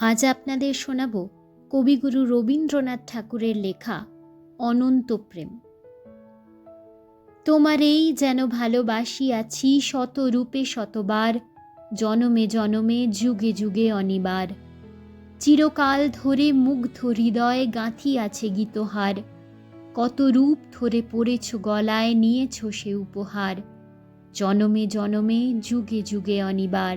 আজ আপনাদের শোনাব কবিগুরু রবীন্দ্রনাথ ঠাকুরের লেখা অনন্ত প্রেম। তোমার এই যেন ভালোবাসিয়াছি শত রূপে শতবার, জনমে জনমে যুগে যুগে অনিবার। চিরকাল ধরে মুগ্ধ হৃদয়ে গাঁথি আছে গীতহার, কত রূপ ধরে পড়েছ গলায় নিয়েছ সে উপহার, জনমে জনমে যুগে যুগে অনিবার।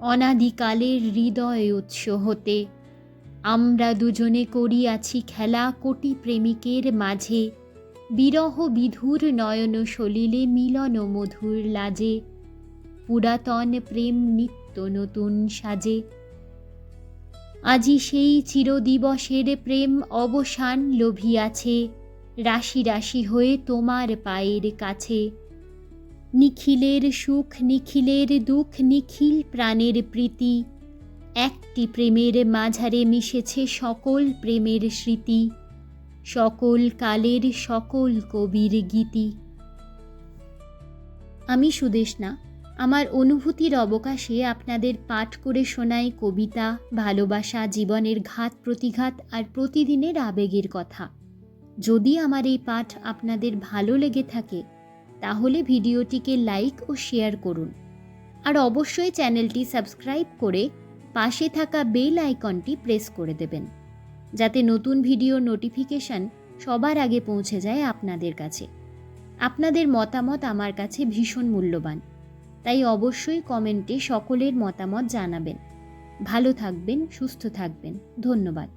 অনাদিকালের হৃদয় উৎস হতে। আমরা দুজনে করিয়াছি খেলা কোটি প্রেমিকের মাঝে। বিরহ বিধুর নয়ন সলিলে মিলন মধুর লাজে। পুরাতন প্রেম নিত্য নতুন সাজে। আজি সেই চিরদিবসের প্রেম অবসান লোভিয়াছে। রাশি রাশি হয়ে তোমার পায়ের কাছে। নিখিলের সুখ, নিখিলের দুঃখ, নিখিল প্রাণের প্রীতি। একটি প্রেমের মাঝারে মিশেছে সকল প্রেমের স্মৃতি। সকল কালের সকল কবির গীতি। আমি সুদেশনা আমার অনুভূতির অবকাশে আপনাদের পাঠ করে শোনাই কবিতা, ভালোবাসা, জীবনের ঘাত, প্রতিঘাত আর প্রতিদিনের আবেগের কথা। যদি আমার এই পাঠ আপনাদের ভালো লেগে থাকে তাহলে ভিডিওটিকে লাইক ও শেয়ার করুন। আর অবশ্যই চ্যানেলটি সাবস্ক্রাইব করে পাশে থাকা বেল আইকনটি প্রেস করে দেবেন, যাতে নতুন ভিডিও নোটিফিকেশান সবার আগে পৌঁছে যায় আপনাদের কাছে। আপনাদের মতামত আমার কাছে ভীষণ মূল্যবান, তাই অবশ্যই কমেন্টে সকলের মতামত জানাবেন। ভালো থাকবেন, সুস্থ থাকবেন। ধন্যবাদ।